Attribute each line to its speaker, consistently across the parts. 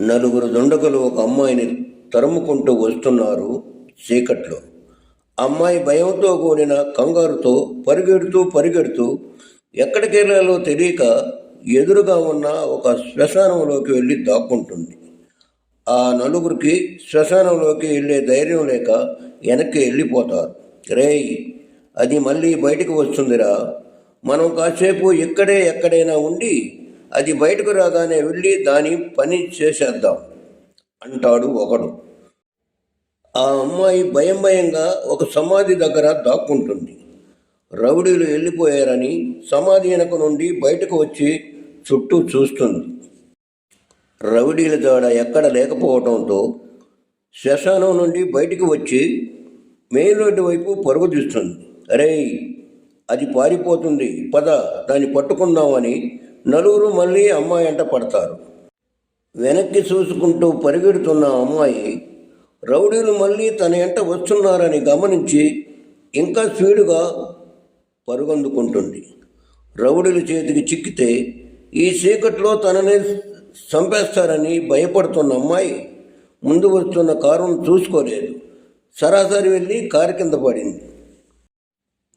Speaker 1: నలుగురు దుండగులు ఒక అమ్మాయిని తరుముకుంటూ వస్తున్నారు చీకట్లో. అమ్మాయి భయంతో కూడిన కంగారుతో పరిగెడుతూ పరిగెడుతూ ఎక్కడికి వెళ్ళాలో తెలియక ఎదురుగా ఉన్న ఒక శ్మశానంలోకి వెళ్ళి దాక్కుంటుంది. ఆ నలుగురికి శ్మశానంలోకి వెళ్ళే ధైర్యం లేక వెనక్కి వెళ్ళిపోతారు. రేయ్ అది మళ్ళీ బయటకు వస్తుందిరా. మనం కాసేపు ఇక్కడే ఎక్కడైనా ఉండి అది బయటకు రాగానే వెళ్ళి దాని పని చేసేద్దాం అంటాడు ఒకడు. ఆ అమ్మాయి భయం భయంగా ఒక సమాధి దగ్గర దాక్కుంటుంది. రౌడీలు వెళ్ళిపోయారని సమాధి వెనక నుండి బయటకు వచ్చి చుట్టూ చూస్తుంది. రౌడీల జాడ ఎక్కడ లేకపోవడంతో శ్మశానం నుండి బయటికి వచ్చి మెయిన్ రోడ్డు వైపు పరుగు తీస్తుంది. అరే అది పారిపోతుంది. పద దాన్ని పట్టుకుందామని నలుగురు మళ్ళీ అమ్మాయి అంట పడతారు. వెనక్కి చూసుకుంటూ పరిగెడుతున్న అమ్మాయి రౌడీలు మళ్ళీ తన ఎంట వస్తున్నారని గమనించి ఇంకా స్పీడుగా పరుగందుకుంటుంది. రౌడీల చేతికి చిక్కితే ఈ చీకట్లో తనని చంపేస్తారని భయపడుతున్న అమ్మాయి ముందు వస్తున్న కారును చూసుకోలేదు. సరాసరి వెళ్ళి కారు కింద పడింది.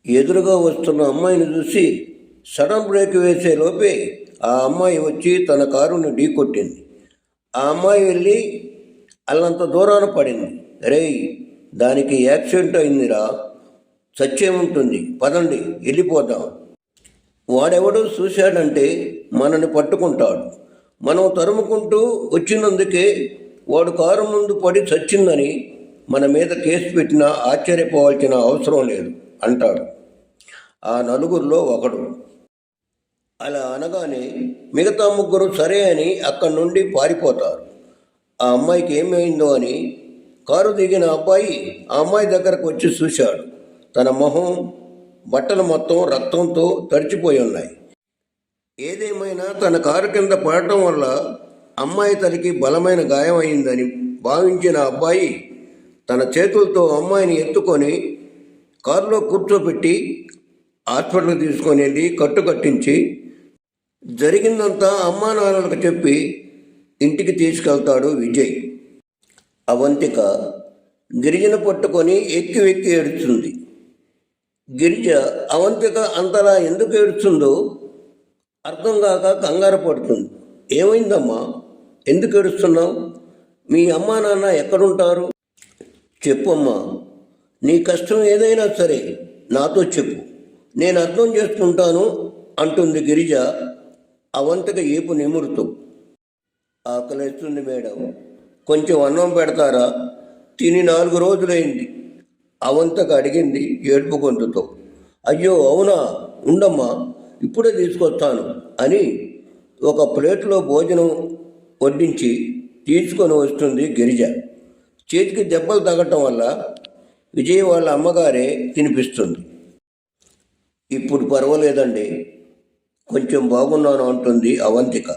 Speaker 1: ఎదురుగా వస్తున్న అమ్మాయిని చూసి సడన్ బ్రేక్ వేసే లోపే ఆ అమ్మాయి వచ్చి తన కారుని ఢీకొట్టింది. ఆ అమ్మాయి వెళ్ళి అల్లంత దూరాన పడింది. రేయ్ దానికి యాక్సిడెంట్ అయిందిరా. సత్యముంటుంది పదండి వెళ్ళిపోదాం. వాడెవడో చూశాడంటే మనని పట్టుకుంటాడు. మనం తరుముకుంటూ వచ్చినందుకే వాడు కారు ముందు పడి చచ్చిందని మన మీద కేసు పెట్టినా ఆశ్చర్యపోవాల్సిన అవసరం లేదు అంటాడు. ఆ నలుగురిలో ఒకడు. అలా అనగానే మిగతా ముగ్గురు సరే అని అక్కడి నుండి పారిపోతారు. ఆ అమ్మాయికి ఏమైందో అని కారు దిగిన అబ్బాయి ఆ అమ్మాయి దగ్గరకు వచ్చి చూశాడు. తన మొహం బట్టలు మొత్తం రక్తంతో తడిచిపోయి ఉన్నాయి. ఏదేమైనా తన కారు కింద పడటం వల్ల అమ్మాయి తలకి బలమైన గాయం అయిందని భావించిన అబ్బాయి తన చేతులతో అమ్మాయిని ఎత్తుకొని కారులో కూర్చోబెట్టి హాస్పిటల్కి తీసుకొని వెళ్ళి కట్టు కట్టించి జరిగిందంతా అమ్మా నాన్నలకు చెప్పి ఇంటికి తీసుకెళ్తాడు విజయ్. అవంతిక గిరిజన పట్టుకొని ఎక్కి వెక్కి ఏడుస్తుంది. గిరిజ అవంతిక అంతలా ఎందుకు ఏడుస్తుందో అర్థం కాక కంగారు పడుతుంది. ఏమైందమ్మా? ఎందుకు ఏడుస్తున్నావు? మీ అమ్మా నాన్న ఎక్కడుంటారు? చెప్పమ్మా. నీ కష్టం ఏదైనా సరే నాతో చెప్పు. నేను అర్థం చేసుకుంటాను అంటుంది గిరిజ. అవంతక ఏపు నిమురుతూ. ఆకలిస్తుంది మేడం. కొంచెం అన్నం పెడతారా? తిని నాలుగు రోజులైంది. అవంతకు అడిగింది ఏడుపు గొంతుతో. అయ్యో అవునా? ఉండమ్మా ఇప్పుడే తీసుకొస్తాను అని ఒక ప్లేట్లో భోజనం వడ్డించి తీసుకొని వస్తుంది గిరిజ. చేతికి దెబ్బలు తగ్గటం వల్ల విజయ్ వాళ్ళ అమ్మగారే తినిపిస్తుంది. ఇప్పుడు పర్వాలేదండి. కొంచెం బాగున్నాను అంటుంది అవంతిక.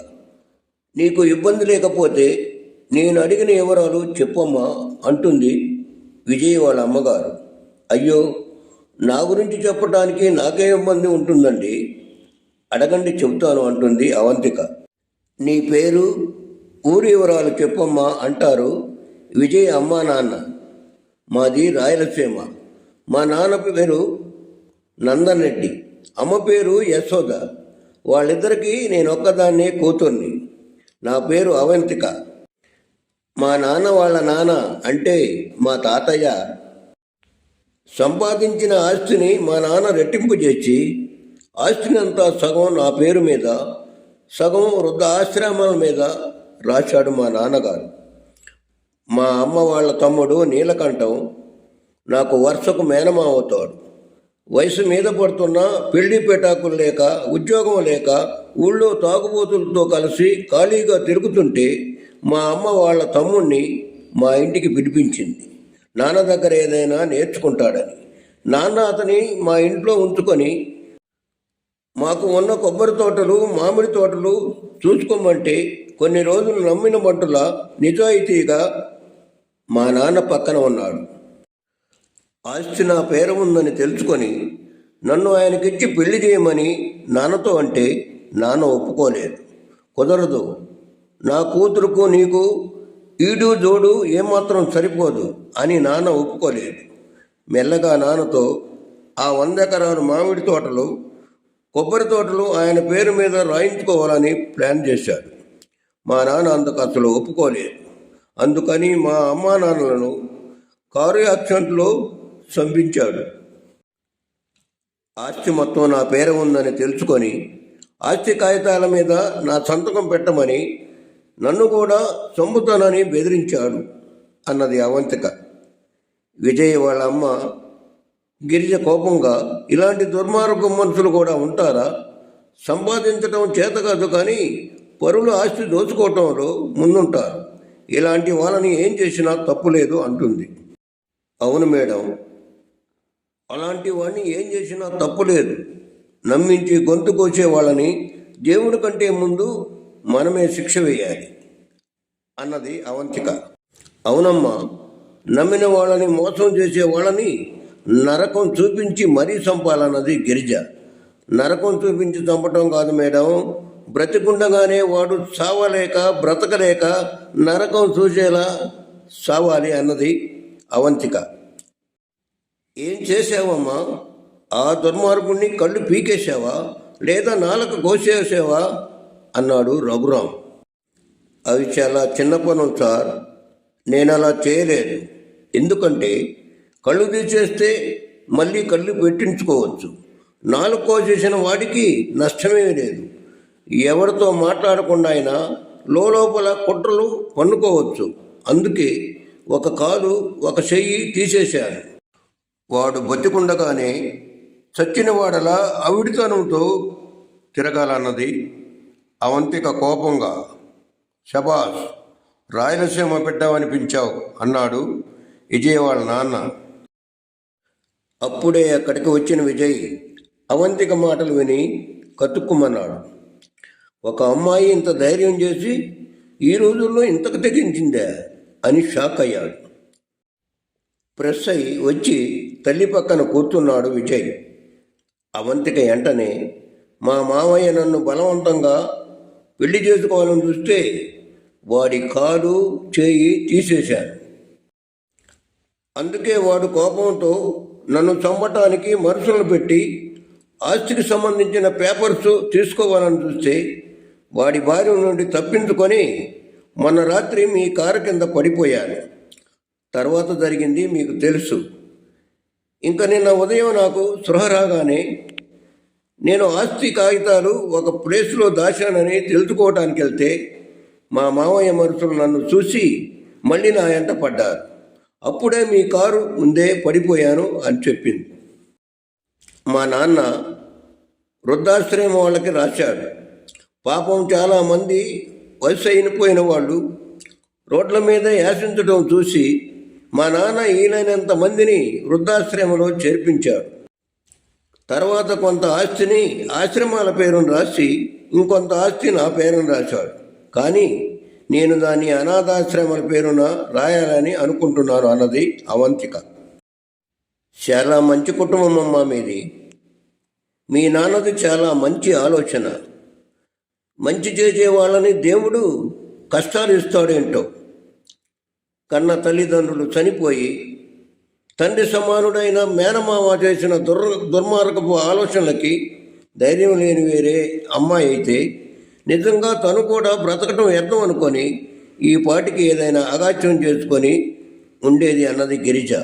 Speaker 1: నీకు ఇబ్బంది లేకపోతే నేను అడిగిన వివరాలు చెప్పమ్మా అంటుంది విజయ్ వాళ్ళ అమ్మగారు. అయ్యో నా గురించి చెప్పడానికి నాకే ఇబ్బంది ఉంటుందండి. అడగండి చెబుతాను అంటుంది అవంతిక. నీ పేరు ఊరి వివరాలు చెప్పమ్మా అంటారు విజయ్ అమ్మా నాన్న. మాది రాయలసీమ. మా నాన్న పేరు నందన్ రెడ్డి అమ్మ పేరు యశోద. వాళ్ళిద్దరికీ నేను ఒక్కదాన్నే కూతుర్ని. నా పేరు అవంతిక. మా నాన్న వాళ్ళ నాన్న అంటే మా తాతయ్య. సంపాదించిన ఆస్తిని మా నాన్న రెట్టింపు చేసి ఆస్తిని అంతా సగం నా పేరు మీద సగం వృద్ధ ఆశ్రమాల మీద రాశాడు మా నాన్నగారు. మా అమ్మ వాళ్ళ తమ్ముడు నీలకంఠం నాకు వరుసకు మేనమా అవుతాడు వయసు మీద పడుతున్న పెళ్ళి పెటాకులు లేక ఉద్యోగం లేక ఊళ్ళో తాగుబోతులతో కలిసి ఖాళీగా తిరుగుతుంటే మా అమ్మ వాళ్ళ తమ్ముణ్ణి మా ఇంటికి పిలిపించింది. నాన్న దగ్గర ఏదైనా నేర్చుకుంటాడని. నాన్న అతని మా ఇంట్లో ఉంచుకొని మాకు ఉన్న కొబ్బరి తోటలు మామిడి తోటలు చూసుకోమంటే కొన్ని రోజులు నమ్మిన మట్టుల నిజాయితీగా మా నాన్న పక్కన ఉన్నాడు. ఆస్తి నా పేర ఉందని తెలుసుకొని నన్ను ఆయనకిచ్చి పెళ్ళి చేయమని నాన్నతో అంటే నాన్న ఒప్పుకోలేదు. కుదరదు. నా కూతురుకు నీకు ఈడు జోడు ఏమాత్రం సరిపోదు అని నాన్న ఒప్పుకోలేదు. మెల్లగా నాన్నతో ఆ వంద ఎకరాలు మామిడి తోటలు కొబ్బరి తోటలు ఆయన పేరు మీద రాయించుకోవాలని ప్లాన్ చేశాడు. మా నాన్న అందుకు అసలు ఒప్పుకోలేదు. అందుకని మా అమ్మా నాన్నలను కారు యాక్సిడెంట్లో చంపించాడు ఆస్తి మొత్తం నా పేరు ఉందని తెలుసుకొని ఆస్తి కాగితాల మీద నా సంతకం పెట్టమని నన్ను కూడా చంపుతానని బెదిరించాడు అన్నది అవంతిక. విజయ్ వాళ్ళ అమ్మ గిరిజ కోపంగా ఇలాంటి దుర్మార్గం మనుషులు కూడా ఉంటారా? సంపాదించడం చేత కాదు కానీ పరుల ఆస్తి దోచుకోవటంలో ముందుంటారు. ఇలాంటి వాళ్ళని ఏం చేసినా తప్పు లేదు అంటుంది. అవును మేడం అలాంటి వాడిని ఏం చేసినా తప్పులేదు నమ్మించి గొంతు కోసే వాళ్ళని దేవుడి కంటే ముందు మనమే శిక్ష వేయాలి అన్నది అవంతిక. అవునమ్మా నమ్మిన వాళ్ళని మోసం చేసే వాళ్ళని నరకం చూపించి మరీ చంపాలన్నది గిరిజ. నరకం చూపించి చంపటం కాదు మేడం. బ్రతికుండగానే వాడు చావలేక బ్రతకలేక నరకం చూసేలా చావాలి అన్నది అవంతిక. ఏం చేసావమ్మా ఆ దుర్మార్గుణ్ణి కళ్ళు పీకేసావా లేదా నాలుక కోసేసావా? అన్నాడు రఘురాం అవి చాలా చిన్న పనులు సార్. నేను అలా చేయలేదు. ఎందుకంటే కళ్ళు తీసేస్తే మళ్ళీ కళ్ళు పెట్టించుకోవచ్చు. నాలుగు కోసేసిన వాడికి నష్టమే లేదు. ఎవరితో మాట్లాడకుండా అయినా లోపల కుట్రలు పన్నుకోవచ్చు. అందుకే ఒక కాలు ఒక చెయ్యి తీసేశాను. వాడు బతికుండగానే చచ్చిన వాడలా అవిడితనంతో తిరగాలన్నది అవంతిక కోపంగా శబాష్ రాయలసీమ పెట్టావనిపించావు అన్నాడు విజయ్ వాళ్ళ నాన్న. అప్పుడే అక్కడికి వచ్చిన విజయ్ అవంతిక మాటలు విని కతుక్కుమన్నాడు. ఒక అమ్మాయి ఇంత ధైర్యం చేసి ఈ రోజుల్లో ఇంతకు తెగించిందే అని షాక్ అయ్యాడు. ప్రెస్ అయి వచ్చి తల్లి పక్కన కూర్చున్నాడు విజయ్. అవంతిక వెంటనే మా మామయ్య నన్ను బలవంతంగా పెళ్ళి చేసుకోవాలని చూస్తే వాడి కాలు చేయి తీసేశాను అందుకే వాడు కోపంతో నన్ను చంపటానికి మనుషులను పెట్టి ఆస్తికి సంబంధించిన పేపర్స్ తీసుకోవాలని చూస్తే వాడి భార్య నుండి తప్పించుకొని మొన్న రాత్రి మీ కారు కింద పడిపోయాను. తర్వాత జరిగింది మీకు తెలుసు. ఇంకా నిన్న ఉదయం నాకు స్పృహ రాగానే నేను ఆస్తి కాగితాలు ఒక ప్లేస్లో దాచానని తెలుసుకోవటానికి వెళ్తే మా మామయ్య మనుషులు నన్ను చూసి మళ్ళీ నా ఎంట పడ్డారు. అప్పుడే మీ కారు ముందే పడిపోయాను అని చెప్పింది. మా నాన్న వృద్ధాశ్రయం వాళ్ళకి రాశాడు. పాపం చాలామంది వయసు అయిపోయిన వాళ్ళు రోడ్ల మీద యాసించడం చూసి మా నాన్న ఈయనైనంత మందిని వృద్ధాశ్రమంలో చేర్పించాడు. తర్వాత కొంత ఆస్తిని ఆశ్రమాల పేరును రాసి ఇంకొంత ఆస్తి నా పేరును రాశాడు. కానీ నేను దాన్ని అనాథాశ్రమాల పేరున రాయాలని అనుకుంటున్నాను అన్నది అవంతిక. చాలా మంచి కుటుంబం అమ్మా మీది. మీ నాన్నది చాలా మంచి ఆలోచన. మంచి చేసే వాళ్ళని దేవుడు కష్టాలు ఇస్తాడేంటో. కన్న తల్లిదండ్రులు చనిపోయి తండ్రి సమానుడైన మేనమామ చేసిన దుర్ దుర్మార్గపు ఆలోచనలకి ధైర్యం లేని వేరే అమ్మాయి అయితే నిజంగా తను కూడా బ్రతకటం వ్యర్థం అనుకొని ఈ పాటికి ఏదైనా అగాచ్యం చేసుకొని ఉండేది అన్నది గిరిజ.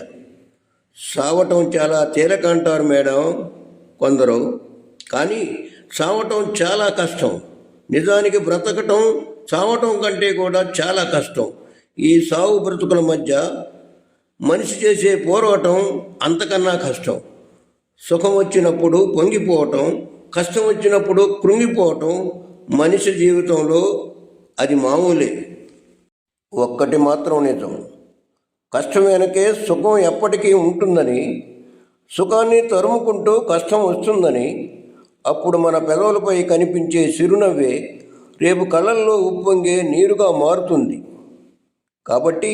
Speaker 1: సావటం చాలా తేలిక అంటారు మేడం కొందరు. కానీ చావటం చాలా కష్టం. నిజానికి బ్రతకటం చావటం కంటే కూడా చాలా కష్టం. ఈ సాగు బ్రతుకుల మధ్య మనిషి చేసే పోరాటం అంతకన్నా కష్టం. సుఖం వచ్చినప్పుడు పొంగిపోవటం కష్టం వచ్చినప్పుడు కృంగిపోవటం మనిషి జీవితంలో అది మామూలే. ఒక్కటి మాత్రం నిజం. కష్టం వెనకే సుఖం ఎప్పటికీ ఉంటుందని సుఖాన్ని తరుముకుంటూ కష్టం వస్తుందని అప్పుడు మన పెదవులపై కనిపించే చిరునవ్వే రేపు కళ్ళల్లో ఉప్పొంగే నీరుగా మారుతుంది. కాబట్టి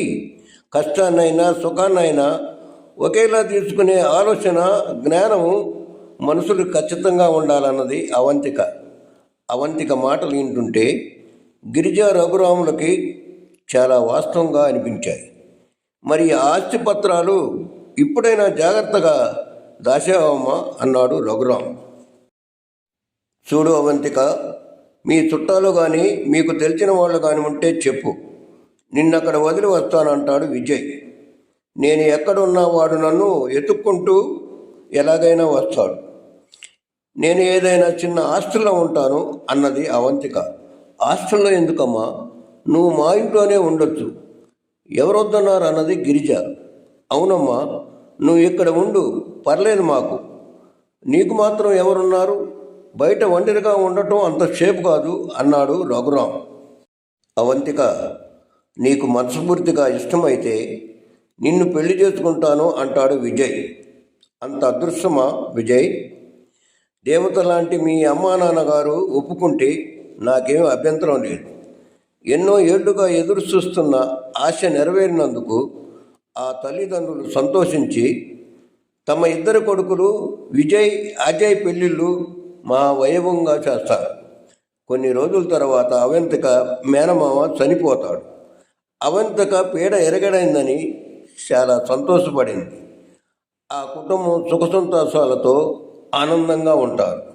Speaker 1: కష్టాన్నైనా సుఖాన్నైనా ఒకేలా తీసుకునే ఆలోచన జ్ఞానము మనసులు ఖచ్చితంగా ఉండాలన్నది అవంతిక. అవంతిక మాటలు వింటుంటే గిరిజా రఘురాములకి చాలా వాస్తవంగా అనిపించాయి. మరి ఆస్తి పత్రాలు ఇప్పుడైనా జాగ్రత్తగా దాసేవమ్మ అన్నాడు రఘురాం చూడు అవంతిక మీ చుట్టాలు కానీ మీకు తెలిసిన వాళ్ళు కానీ ఉంటే చెప్పు. నిన్నక్కడ వదిలి వస్తానంటాడు విజయ్. నేను ఎక్కడున్నా వాడు నన్ను ఎత్తుక్కుంటూ ఎలాగైనా వస్తాడు. నేను ఏదైనా చిన్న హాస్టల్లో ఉంటాను అన్నది అవంతిక. హాస్టల్లో ఎందుకమ్మా? నువ్వు మా ఇంట్లోనే ఉండొచ్చు. ఎవరొద్దన్నారు అన్నది గిరిజ. అవునమ్మా నువ్వు ఇక్కడ ఉండు పర్లేదు మాకు. నీకు మాత్రం ఎవరున్నారు? బయట ఒంటరిగా ఉండటం అంత సేపు కాదు అన్నాడు రఘురాం అవంతిక నీకు మనస్ఫూర్తిగా ఇష్టమైతే నిన్ను పెళ్ళి చేసుకుంటాను అంటాడు విజయ్. అంత అదృష్టమా విజయ్? దేవత లాంటి మీ అమ్మా నాన్నగారు ఒప్పుకుంటే నాకేం అభ్యంతరం లేదు. ఎన్నో ఏళ్ళుగా ఎదురు చూస్తున్న ఆశ నెరవేరినందుకు ఆ తల్లిదండ్రులు సంతోషించి తమ ఇద్దరు కొడుకులు విజయ్ అజయ్ పెళ్ళిళ్ళు మా వైభవంగా చేస్తారు. కొన్ని రోజుల తర్వాత అవంతిక మేనమామ చనిపోతాడు. అవంతక పీడ ఎరగడైందని చాలా సంతోషపడింది. ఆ కుటుంబం సుఖ సంతోషాలతో ఆనందంగా ఉంటారు.